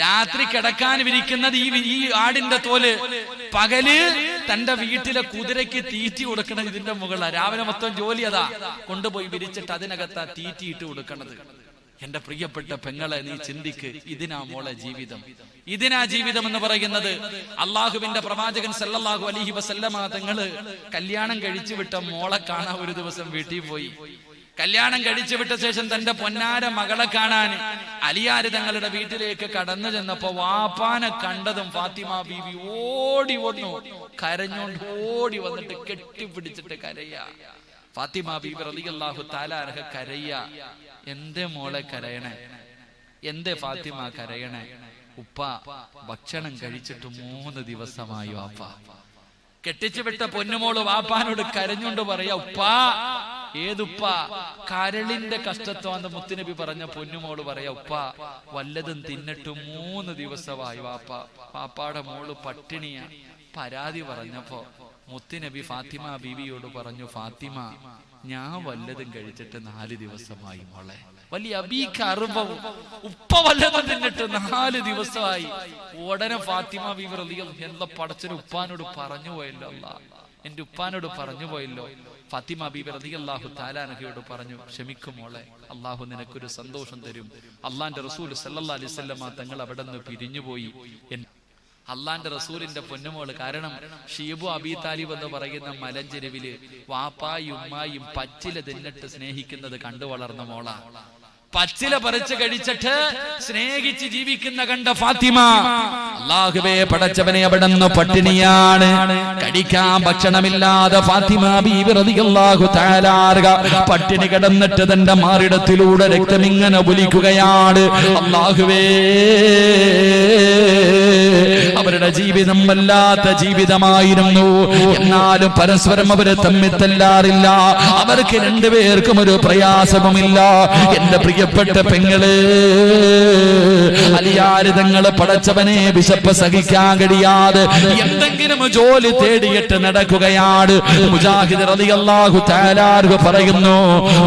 രാത്രി കിടക്കാൻ വിരിക്കുന്നത് ഈ ഈ ആടിന്റെ തോൽ. പകൽ തന്റെ വീട്ടിലെ കുതിരയ്ക്ക് തീറ്റി കൊടുക്കണം ഇതിന്റെ മുകളിലാണ് രാവിലെ മൊത്തം ജോലി അതാ. കൊണ്ടുപോയി വിരിച്ചിട്ട് അതിനകത്താ തീറ്റിയിട്ട് കൊടുക്കണത്. എന്റെ പ്രിയപ്പെട്ട പെങ്ങളെ നീ ചിന്തിക്ക് ഇതിനാ മോളെ ജീവിതം. ഇതിനാ ജീവിതം എന്ന് പറയുന്നത് അള്ളാഹുവിന്റെ പ്രവാചകൻ സല്ലല്ലാഹു അലൈഹി വസല്ലമ തങ്ങൾ കല്യാണം കഴിച്ചു വിട്ട മോളെ കാണാൻ ഒരു ദിവസം വീട്ടിൽ പോയി. കല്യാണം കഴിച്ചു വിട്ട ശേഷം തന്റെ പൊന്നാര മകളെ കാണാൻ അലിയാര് തങ്ങളുടെ വീട്ടിലേക്ക് കടന്നു ചെന്നപ്പോ വാപ്പാനെ കണ്ടതും ഫാത്തിമ ബീവി ഓടി വന്നു. കരഞ്ഞോണ്ട് ഓടി വന്നിട്ട് കെട്ടിപ്പിടിച്ചിട്ട് കരയാ. ഫാത്തിമ ബീബി റളിയല്ലാഹു താലാർഹ കരയ്യ എന്തേ മോളെ കരയണേ? എന്തേ ഫാത്തിമ കരയണേ? ഉപ്പ ഭക്ഷണം കഴിച്ചിട്ട് മൂന്ന് ദിവസമായി വാപ്പ. കെട്ടിച്ചു വിട്ട പൊന്നുമോൾ വാപ്പാനോട് കരഞ്ഞുകൊണ്ട് പറയാ ഉപ്പാ ഏതുപ്പ? കരളിന്റെ കഷ്ടത്വാന്ന് മുത്തുനബി പറഞ്ഞ പൊന്നുമോൾ പറയാ ഉപ്പ വല്ലതും തിന്നിട്ട് മൂന്ന് ദിവസമായി വാപ്പ. പാപ്പാടെ മോൾ പട്ടിണിയാ. പരാതി പറഞ്ഞപ്പോ മുത്തുനബി ഫാത്തിമ ബീവിയോട് പറഞ്ഞു ഫാത്തിമ ഞാൻ വല്ലതും കഴിച്ചിട്ട് നാല് ദിവസമായി മോളെ. വലിയ അബീക്ക അറിവും ഉപ്പ വല്ലതും തിന്നിട്ട് നാല് ദിവസമായി. ഉടനെ ഫാത്തിമ ബീവി റളിയൽ എന്താ പടച്ചൊരു ഉപ്പാനോട് പറഞ്ഞു പോയല്ലോ എന്റെ ഉപ്പാനോട് പറഞ്ഞു പോയല്ലോ. ഫാത്തിമ ബീബി അള്ളാഹു താലാനഹയോട് പറഞ്ഞു ക്ഷമിക്കുമോളെ അള്ളാഹു നിനക്കൊരു സന്തോഷം തരും. അള്ളാന്റെ റസൂൽ സല്ലാ അലൈഹി വസല്ലമ തങ്ങൾ അവിടെ നിന്ന് പിരിഞ്ഞുപോയി അള്ളാന്റെ റസൂലിന്റെ പൊന്നുമോൾ കാരണം ഷീബു അബി താലിബ് എന്ന് പറയുന്ന മലഞ്ചെരുവിൽ വാപ്പായും ഉമ്മായും പച്ചില തിന്നിട്ട് സ്നേഹിക്കുന്നത് കണ്ടു വളർന്ന മോളാ. പച്ചില പറിച്ച് കഴിച്ചിട്ട് സ്നേഹിച്ച് ജീവിക്കുന്ന കണ്ട ഫാത്തിമ. അള്ളാഹുവേ പടച്ചവനെ അവിടെ നിന്ന് പട്ടിണിയാണ്. കടിക്കാൻ ഭക്ഷണമില്ലാതെ ഫാത്തിമ ബീവി റളിയല്ലാഹു തആലാർക പട്ടിണി കിടന്നിട്ട് തന്റെ മാറിടത്തിലൂടെ രക്തമിങ്ങനെ ഒലിക്കുകയാണ്. അള്ളാഹുവേ അവരുടെ ജീവിതം വല്ലാത്ത ജീവിതമായിരുന്നു. എന്നാലും പരസ്പരം അവർ തമ്മിൽ തല്ലാറില്ല. അവർക്ക് രണ്ടുപേർക്കും ഒരു പ്രയാസവുമില്ല. എന്റെ പ്രിയപ്പെട്ട പെങ്ങൾ അലിയാരിതങ്ങൾ പടച്ചവനെ വിശപ്പ് സഹിക്കാൻ കഴിയാതെ എന്തെങ്കിലും ജോലി തേടിയിട്ട് നടക്കുകയാണ്. മുജാഹിദ് റളിയല്ലാഹു തആലാർഹു പറയുന്നു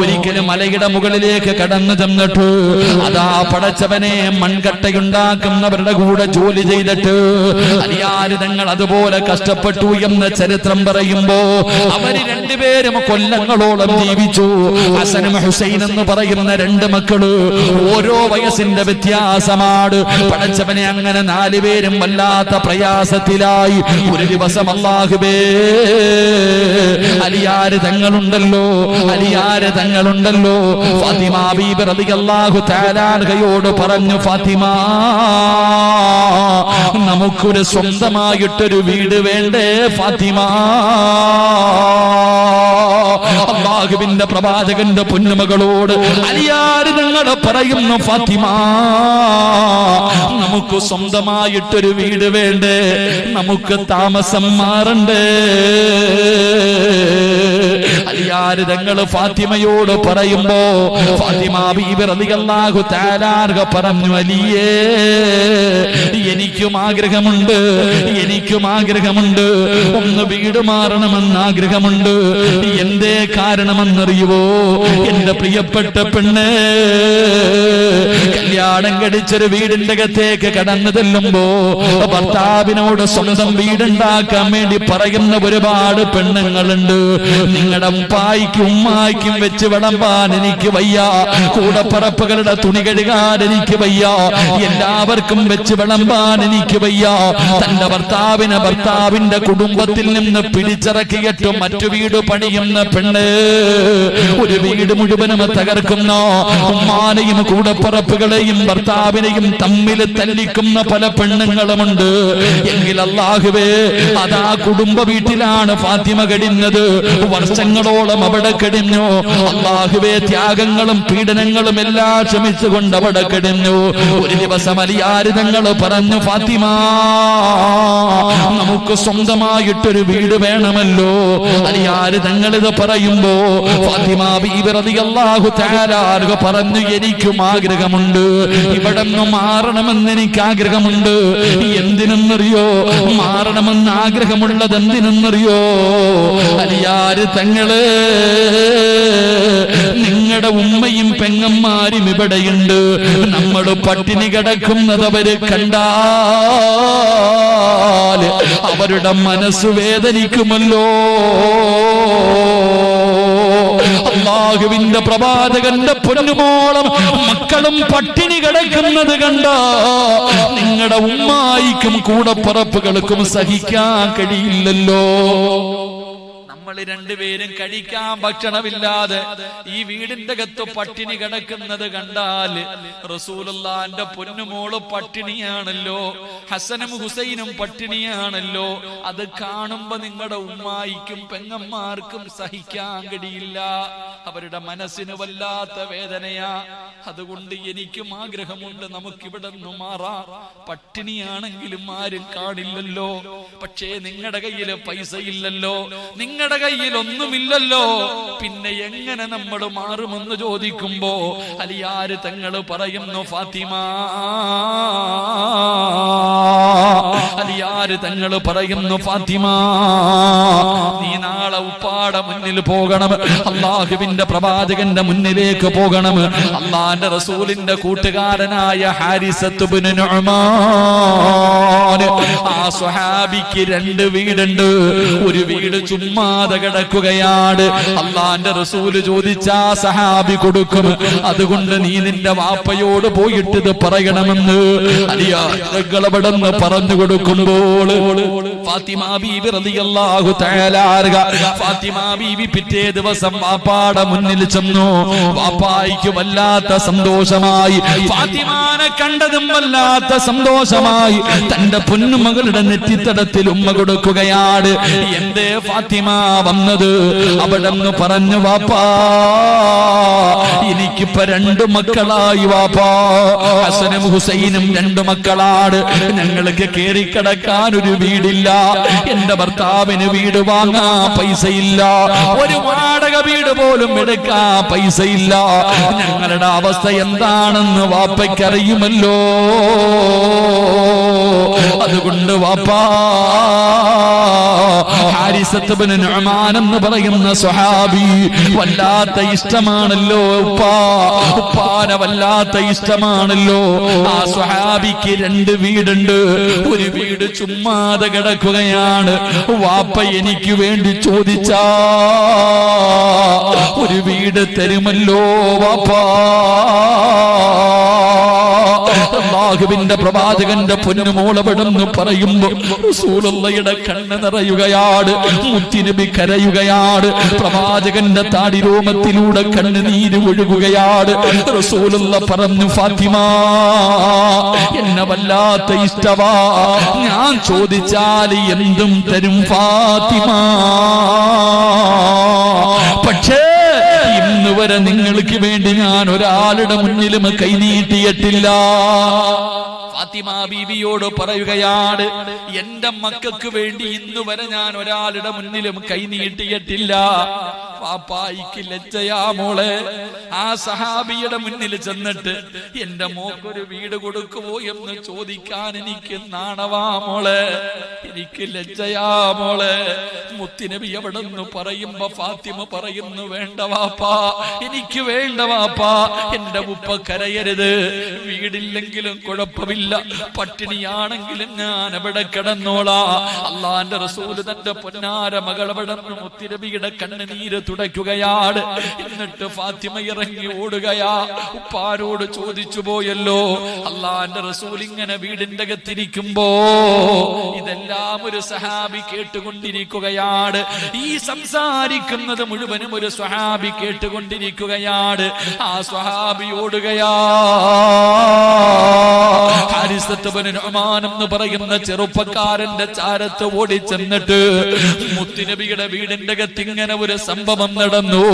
ഒരിക്കലും മലയുടെ മുകളിലേക്ക് കടന്നു ചെന്നിട്ട് അതാ പടച്ചവനെ മൺകട്ടയുണ്ടാക്കുന്നവരുടെ കൂടെ ജോലി ചെയ്തിട്ട് അലിയാരിതങ്ങൾ അതുപോലെ കഷ്ടപ്പെട്ടു എന്ന് ചരിത്രം പറയുമ്പോ അവർ രണ്ടുപേരും കൊല്ലങ്ങളോളം ജീവിച്ചു. ഹസനും ഹുസൈൻ എന്ന് പറയുന്ന രണ്ട് മക്കൾ ഓരോ വയസ്സിന്റെ വ്യത്യാസമാണ്. പടച്ചവനെ അങ്ങനെ നാലുപേരും വല്ലാത്ത പ്രയാസത്തിലായി. ഒരു ദിവസം അള്ളാഹുബേ അലിയാര് തങ്ങളുണ്ടല്ലോ അലിയാര് തങ്ങളുണ്ടല്ലോ ഫാത്തിമ ബീബി റളിയല്ലാഹു തആലാഹയോട് പറഞ്ഞു ഫാത്തിമ നമുക്കൊരു സ്വന്തമായിട്ടൊരു വീട് വേണ്ടേ ഫാത്തിമ? അള്ളാഹുവിന്റെ പ്രവാചകന്റെ പൊന്നുമകളോട് അലിയാര് നിങ്ങൾ പറയുന്നു ഫാത്തിമ നമുക്ക് സ്വന്തമായിട്ടൊരു വീട് വേണ്ടേ നമുക്ക് താമസം മാറണ്ടേ? അലിയാര് തങ്ങൾ ഫാത്തിമയോട് പറയുമ്പോ ഫാത്തിമ ബീബി റളിയല്ലാഹു തആലാർഹ പറഞ്ഞു അലിയേ എനിക്കും ആഗ്രഹമുണ്ട് എനിക്കും ആഗ്രഹമുണ്ട്. ഒന്ന് വീട് മാറണമെന്ന് ആഗ്രഹമുണ്ട്. എന്തേ കാരണമെന്നറിയുവോ? എന്റെ പ്രിയപ്പെട്ട പെണ്ണ് കല്യാണം കടിച്ചൊരു വീടിന്റെ അകത്തേക്ക് കടന്നു ചെല്ലുമ്പോ ഭർത്താവിനോട് സ്വന്തം വീടുണ്ടാക്കാൻ വേണ്ടി പറയുന്ന ഒരുപാട് പെണ്ണുങ്ങളുണ്ട്. നിങ്ങളുടെ ഉപ്പായിക്കും ഉമ്മായിക്കും വെച്ച് വിളമ്പാൻ എനിക്ക് വയ്യ. കൂടപ്പറപ്പുകളുടെ തുണി കഴുകാൻ എനിക്ക് വയ്യ. എല്ലാവർക്കും വെച്ച് വിളമ്പാൻ എനിക്ക് വയ്യ. തന്റെ ഭർത്താവിനെ ഭർത്താവിന്റെ കുടുംബത്തിൽ നിന്ന് പിടിച്ചിറക്കിയിട്ട് മറ്റു വീട് പണിയുന്ന പെണ്ണ് ഒരു വീട് മുഴുവനും തകർക്കുന്ന ഉമ്മാനെയും കൂടപ്പറപ്പുകളെയും ഭർത്താവിനെയും തമ്മിൽ തല്ലിക്കുന്ന പല പെണ്ണുങ്ങളുമുണ്ട്. എങ്കിൽ അള്ളാഹുവേ അതാ കുടുംബ വീട്ടിലാണ് ഫാത്തിമ കഴിഞ്ഞത് വർഷങ്ങളോളം അവിടെ കിടന്നു. അള്ളാഹുവേ ത്യാഗങ്ങളും പീഡനങ്ങളും എല്ലാം ക്ഷമിച്ചുകൊണ്ട് അവിടെ കിടന്നു. ഒരു ദിവസം അലിയാരിതങ്ങൾ പറഞ്ഞു ഫാത്തിമ നമുക്ക് സ്വന്തമായിട്ടൊരു വീട് വേണമല്ലോ. അലിയാരി തങ്ങൾ ഇത് പറയുമ്പോ ഫാത്തിമ ബീവറതി റളിയല്ലാഹു തആല പറഞ്ഞു എനിക്കും ആഗ്രഹമുണ്ട്. ഇവിടെ നിന്ന് മാറണമെന്ന് എനിക്ക് ആഗ്രഹമുണ്ട്. എന്തിനെന്നറിയോ? മാറണമെന്ന് ആഗ്രഹമുള്ളത് എന്തിനെന്നറിയോ? അലിയാര് തങ്ങൾ നിങ്ങളുടെ ഉമ്മയും പെങ്ങന്മാരും ഇവിടെയുണ്ട്. നമ്മൾ പട്ടിണി കിടക്കുന്നത് അവർ കണ്ടാൽ അവരുടെ മനസ്സ് വേദനിക്കുമല്ലോ. അള്ളാഹുവിന്റെ പ്രവാചകന്റെ പൊന്നുമോളം മക്കളും പട്ടിണി കിടക്കുന്നത് കണ്ട നിങ്ങളുടെ ഉമ്മായിക്കും കൂടപ്പറപ്പുകൾക്കും സഹിക്കാൻ കഴിയില്ലല്ലോ. നമ്മൾ രണ്ടുപേരും കഴിക്കാൻ ഭക്ഷണമില്ലാതെ ഈ വീടിന്റെ അകത്ത് പട്ടിണി കിടക്കുന്നത് കണ്ടാൽ റസൂലുള്ളാന്റെ പൊന്നുമോൾ പട്ടിണിയാണല്ലോ ഹസനും ഹുസൈനും പട്ടിണിയാണല്ലോ. അത് കാണുമ്പോ നിങ്ങളുടെ ഉമ്മായിക്കും പെങ്ങന്മാർക്കും സഹിക്കാൻ കഴിയില്ല. അവരുടെ മനസ്സിന് വല്ലാത്ത വേദനയാ. അതുകൊണ്ട് എനിക്കും ആഗ്രഹമുണ്ട് നമുക്കിവിടെ നിന്ന് മാറാം. പട്ടിണിയാണെങ്കിലും ആരും കാണില്ലല്ലോ. പക്ഷേ നിങ്ങളുടെ കയ്യിൽ പൈസ ഇല്ലല്ലോ. നിങ്ങളുടെ കയ്യിൽ ഒന്നുമില്ലല്ലോ. പിന്നെ എങ്ങനെ നമ്മൾ മാറുമെന്ന് ചോദിക്കുമ്പോ അലിയാര് തങ്ങൾ പറയുന്നു ഫാത്തിമ. അലിയാര് തങ്ങൾ പറയുന്നു ഫാത്തിമ? നീ നാളെ ഉപ്പാട മുന്നിൽ പോകണം. അള്ളാഹുവിന്റെ പ്രവാചകന്റെ മുന്നിലേക്ക് പോകണം. അള്ളാന്റെ റസൂലിന്റെ കൂട്ടുകാരനായ ഹാരിസത്തുബിന് ആ സ്വഹാബിക്ക് രണ്ട് വീടുണ്ട്. ഒരു വീട് ചുമ്മാതെ കിടക്കുകയാണ്. അള്ളാന്റെ റസൂൽ ചോദിച്ച സഹാബി കൊടുക്കും. അതുകൊണ്ട് നീ നിന്റെ വാപ്പയോട് പോയിട്ട് ഇത് പറയണമെന്ന്. അലിയാളവിടെന്ന് പറഞ്ഞു ഫാത്തിമ ബീബി റളിയല്ലാഹു തആല ഫാത്തിമ ബീബി പിറ്റേ ദിവസം വാപ്പാടെ മുന്നിൽ ചെന്നു. വാപ്പായിക്ക് വല്ലാത്ത സന്തോഷമായി. ഫാത്തിമാനെ കണ്ടതും വല്ലാത്ത സന്തോഷമായി. തന്റെ പൊന്നുമകളുടെ നെറ്റിത്തടത്തിൽ ഉമ്മ കൊടുക്കുകയാണ്. എന്തേ ഫാത്തിമ വന്നത്? അവിടെ നിന്ന് പറഞ്ഞു വാപ്പാ എനിക്കിപ്പോ രണ്ടു മക്കളായി വാപ്പാ. ഹസനും ഹുസൈനും രണ്ടു മക്കളാണ്. ഞങ്ങൾക്ക് കേറിക്കിടക്കാൻ ഒരു വീടില്ല. എന്റെ ഭർത്താവിന് വീട് വാങ്ങാ പൈസയില്ല. ഒരു വാടക വീട് പോലും എടുക്കാ പൈസയില്ല. ഞങ്ങളുടെ അവസ്ഥ എന്താണെന്ന് വാപ്പയ്ക്കറിയുമല്ലോ. അതുകൊണ്ട് വാപ്പാ ഹാരിസത്തുബിന് നുഅ്മാൻ എന്ന് പറയുന്ന സ്വഹാബി വല്ലാത്ത ഇഷ്ടമാണല്ലോ ഉപ്പാ. ഉപ്പാന വല്ലാത്ത ഇഷ്ടമാണല്ലോ. ആ സ്വഹാബിക്ക് രണ്ട് വീടുണ്ട്. ഒരു വീട് ചുമ്മാതെ കിടക്കുകയാണ്. വാപ്പ എനിക്ക് വേണ്ടി ചോദിച്ചാ. ഒരു വീട് തരുമല്ലോ വാപ്പാ. അള്ളാഹുവിന്റെ പ്രവാചകന്റെ പൊന്നുമോളപെടുന്നു പറയുമ്പോ റസൂലുള്ളയുടെ കണ്ണ് നിറയുകയാണ് മുത്തിനബി കരയുകയാണ് പ്രവാചകന്റെ താടി രോമത്തിലൂടെ കണ്ണുനീര് ഒഴുകുകയാണ്. റസൂലുള്ള പറഞ്ഞു ഫാത്തിമ എന്നെ വല്ലാത്ത ഇഷ്ടവാ. ഞാൻ ചോദിച്ചാൽ എന്തും തരും ഫാത്തിമ. പക്ഷേ ഇന്ന് വരെ നിങ്ങൾക്ക് വേണ്ടി ഞാൻ ഒരാളുടെ മുന്നിലും കൈനീട്ടിയിട്ടില്ല ഫാത്തിമ ബീബിയോട് പറയുകയാണ് എന്റെ മക്കൾക്ക് വേണ്ടി ഇന്ന് വരെ ഞാൻ ഒരാളുടെ മുന്നിലും കൈ നീട്ടിയിട്ടില്ല. പാപ്പായിക്ക് ലജ്ജയാ മോളെ. ആ സഹാബിയുടെ മുന്നിൽ ചെന്നിട്ട് എന്റെ മോക്കൊരു വീട് കൊടുക്കുമോ എന്ന് ചോദിക്കാൻ എനിക്ക് നാണവാ മോളെ. എനിക്ക് ലജ്ജയാ മോളെ. മുത്തിനബി എവിടെ നിന്ന് പറയുമ്പോ ഫാത്തിമ പറയുന്നു വേണ്ട വാപ്പാ എനിക്ക് വേണ്ട വാപ്പാ. എന്റെ ഉപ്പ കരയരുത്. വീടില്ലെങ്കിലും കുഴപ്പമില്ല. പട്ടിണിയാണെങ്കിലും ഞാൻ അവിടെ കിടന്നോളാ. അള്ളാന്റെ റസൂൽ തന്റെ പൊന്നാര മകൾ അവിടെ നിന്ന് മുത്തിനബിയുടെ കണ്ണുനീര് തുടയ്ക്കുകയാണ്. എന്നിട്ട് ഫാത്തിമ ഇറങ്ങി ഓടുകയാ. ഉപ്പാരോട് ചോദിച്ചു പോയല്ലോ അള്ളാന്റെ റസൂൽ ഇങ്ങനെ വീടിന്റെ അകത്തിരിക്കുമ്പോ ഇതെല്ലാം ഒരു സഹാബി കേട്ടുകൊണ്ടിരിക്കുകയാണ്. ഈ സംസാരിക്കുന്നത് മുഴുവനും ഒരു സ്വഹാബി കേട്ടുകൊണ്ടിരിക്കുകയാണ്. ആ സ്വഹാബി ഓടുകയാ. എന്ന് പറയുന്ന ചെറുപ്പക്കാരന്റെ ചാരത്ത് ഓടി ചെന്നിട്ട് മുത്തുനബിയുടെ വീടിന്റെ അകത്ത് ഇങ്ങനെ ഒരു സംഭവം നടന്നു.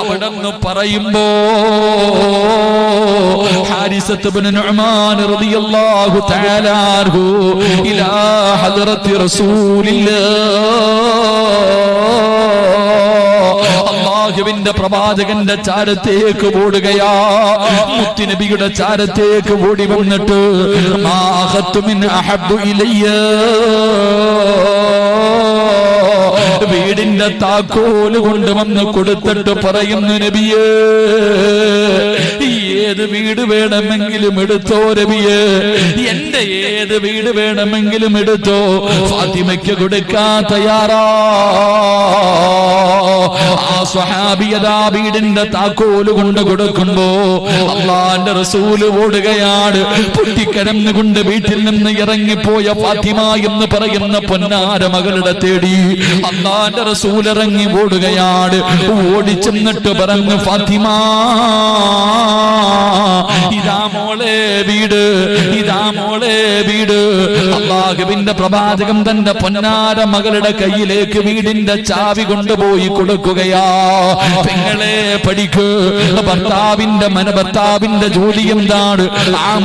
അവിടെ നിന്ന് പറയുമ്പോ റസൂലില്ലാഹ് അള്ളാഹുവിന്റെ പ്രവാചകന്റെ ചാരത്തേക്ക് ഓടുകയാ. മുത്തുനബിയുടെ ചാരത്തേക്ക് ഓടി വന്നിട്ട് മാ അഹബു ഇലയ്യ. വീടിന്റെ താക്കോൽ കൊണ്ടുവന്ന് കൊടുത്തിട്ട് പറയുന്നു നബിയേ ഏത് വീട് വേണമെങ്കിലും എടുത്തോ രബിയേ? എന്റെ ഏത് വീട് വേണമെങ്കിലും എടുത്തോ? ഫാത്തിമയ്ക്ക് കൊടുക്കാൻ തയ്യാറാ. ആ സ്വഹാബിയതാ വീടിന്റെ താക്കോൽ കൊണ്ട് കൊടുക്കുമ്പോ അള്ളാന്റെ റസൂൽ ഓടുകയാണ്. പൊട്ടിക്കരന്നുകൊണ്ട് വീട്ടിൽ നിന്ന് ഇറങ്ങിപ്പോയ ഫാത്തിമ എന്ന് പറയുന്ന പൊന്നാര മകളുടെ തേടി അള്ളാന്റെ റസൂൽ ഇറങ്ങി ഓടുകയാണ്. ഓടിച്ചെന്നിട്ട് പറഞ്ഞു ഫാത്തിമ ഇതാ മോളെ വീട് ഇതാ മോളെ വീട്. അള്ളാഹുവിന്റെ പ്രവാചകം തന്റെ പൊന്നാര മകളുടെ കയ്യിലേക്ക് വീടിന്റെ ചാവി കൊണ്ടുപോയി കൊടുക്കുകയാ. പെങ്ങളെ പഠിക്ക്. ഭർത്താവിന്റെ മന ഭർത്താവിന്റെ ജോലി എന്താണ്? ആ